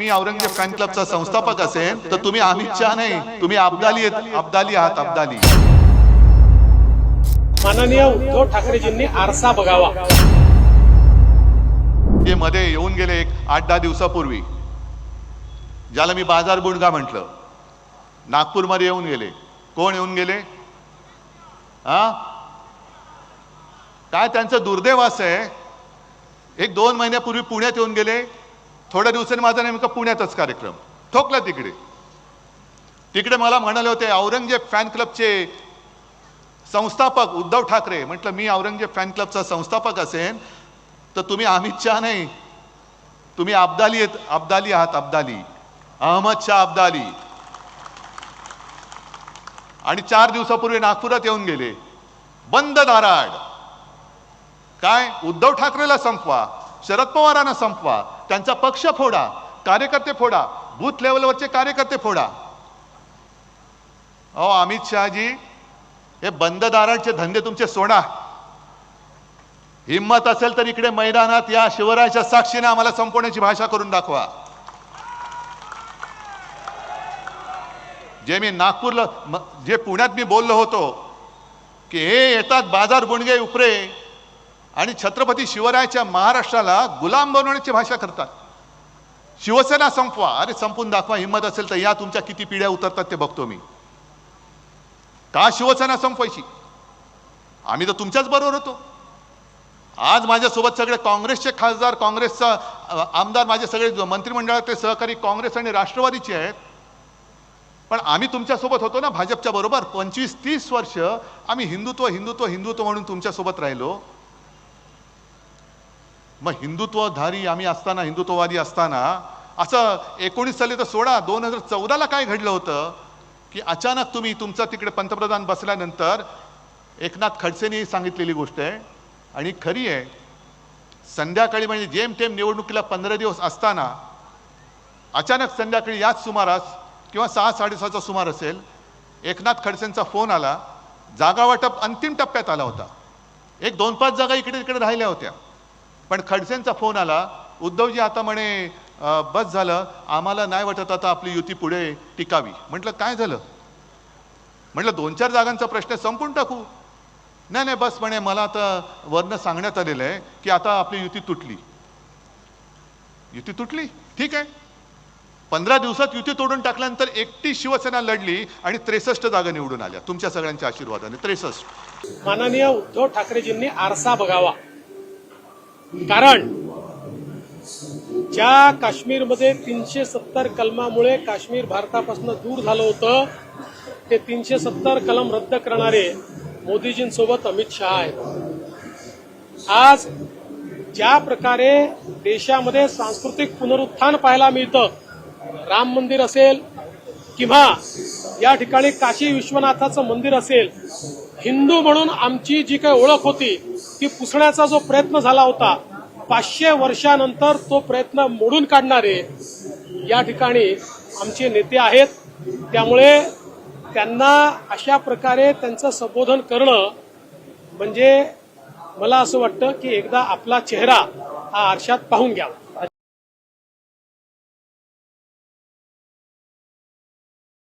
मी Aurangzeb fan क्लबचा संस्थापक असेल तर तुम्ही अमित शहा नाही तुम्ही अब्दाली आहेत. अब्दाली आहात अब्दाली. माननीय उद्धव ठाकरेजींनी आरसा बघावा. जे मध्ये येऊन गेले एक आठ दहा दिवसापूर्वी. ज्याला मी बाजार बुणगा म्हटलं. नागपूरमध्ये येऊन गेले. कोण येऊन गेले? हा? काय त्यांचं दुर्दैव असं आहे? एक दोन महिन्यापूर्वी पुण्यात येऊन गेले? थोड्या दिवसांनी माझा नेमका पुण्यातच कार्यक्रम. ठोकला तिकडे. तिकडे मला म्हणाले होते औरंगजेब फॅन क्लबचे संस्थापक उद्धव ठाकरे. म्हटलं मी औरंगजेब फॅन क्लबचा संस्थापक असेन तर तुम्ही अमित शहा नाही. तुम्ही अब्दाली आहेत अब्दाली आहात अब्दाली. अहमद शाह अब्दाली. आणि चार दिवसापूर्वी नागपुरात येऊन गेले. बंद दाराड काय? उद्धव ठाकरेला संपवा. शरद पवारांना संपवा त्यांचा पक्ष फोडा कार्यकर्ते फोडा बूथ लेवलवरचे कार्यकर्ते फोडा. अहो अमित शहाजी हे बंददारांचे धंदे तुमचे सोडा. हिंमत असेल तर इकडे मैदानात या शिवरायाच्या साक्षीने आम्हाला संपवण्याची भाषा करून दाखवा. जे मी नागपूरला जे पुण्यात मी बोललो होतो की हे येतात बाजार गुणगे उपरे आणि छत्रपती शिवरायाच्या महाराष्ट्राला गुलाम बनवण्याची भाषा करतात. शिवसेना संपवा. अरे संपून दाखवा हिंमत असेल तर या तुमच्या किती पिढ्या उतरतात ते बघतो मी. का शिवसेना संपवायची? आम्ही तर तुमच्याच बरोबर होतो. आज माझ्यासोबत सगळे काँग्रेसचे खासदार काँग्रेसचा आमदार माझे सगळे मंत्रिमंडळातले सहकारी काँग्रेस आणि राष्ट्रवादीचे आहेत. पण आम्ही तुमच्यासोबत होतो ना भाजपच्या बरोबर. पंचवीस तीस वर्ष आम्ही हिंदुत्व हिंदुत्व हिंदुत्व म्हणून तुमच्यासोबत राहिलो. मग हिंदुत्वधारी आम्ही असताना हिंदुत्ववादी असताना असं एकोणीस साली तर सोळा दोन हजार चौदाला काय घडलं होतं? की अचानक तुम्ही तुमचा तिकडे पंतप्रधान बसल्यानंतर एकनाथ खडसेंनी सांगितलेली गोष्ट आहे. आणि खरी आहे संध्याकाळी म्हणजे जेमतेम निवडणुकीला पंधरा दिवस असताना अचानक संध्याकाळी याच सुमारास किंवा सहा साडेसहाचा सुमार असेल एकनाथ खडसेंचा फोन आला. जागा वाटप अंतिम टप्प्यात आला होता. एक दोन पाच जागा इकडे तिकडे राहिल्या होत्या. पण खडसेंचा फोन आला. उद्धवजी आता म्हणे बस झालं. आम्हाला नाही वाटत आता आपली युती पुढे टिकावी. म्हटलं काय झालं? म्हटलं दोन चार जागांचा प्रश्न संपून टाकू. नाही नाही बस म्हणे मला आता वरनं सांगण्यात आलेलं आहे की आता आपली युती तुटली. युती तुटली? ठीक आहे. पंधरा दिवसात युती तोडून टाकल्यानंतर एकटी शिवसेना लढली आणि त्रेसष्ट जागा निवडून आल्या. तुमच्या सगळ्यांच्या आशीर्वादाने त्रेसष्ट. माननीय उद्धव ठाकरेजींनी आरसा बघावा. कारण ज्या काश्मीरमध्ये तीनशे सत्तर कलमामुळे काश्मीर भारतापासून दूर झालं होतं ते तीनशे सत्तर कलम रद्द करणारे मोदीजींसोबत अमित शहा आहेत. आज ज्या प्रकारे देशामध्ये सांस्कृतिक पुनरुत्थान पाहायला मिळतं राम मंदिर असेल किंवा या ठिकाणी काशी विश्वनाथाचं मंदिर असेल हिंदू म्हणून आमची जी काही ओळख होती ती पुसण्याचा जो प्रयत्न झाला होता पाचशे वर्षानंतर तो प्रयत्न मोडून काढणारे या ठिकाणी आमचे नेते आहेत. त्यामुळे त्यांना अशा प्रकारे त्यांचं संबोधन करणं म्हणजे मला असं वाटतं की एकदा आपला चेहरा हा आरशात पाहून घ्यावा.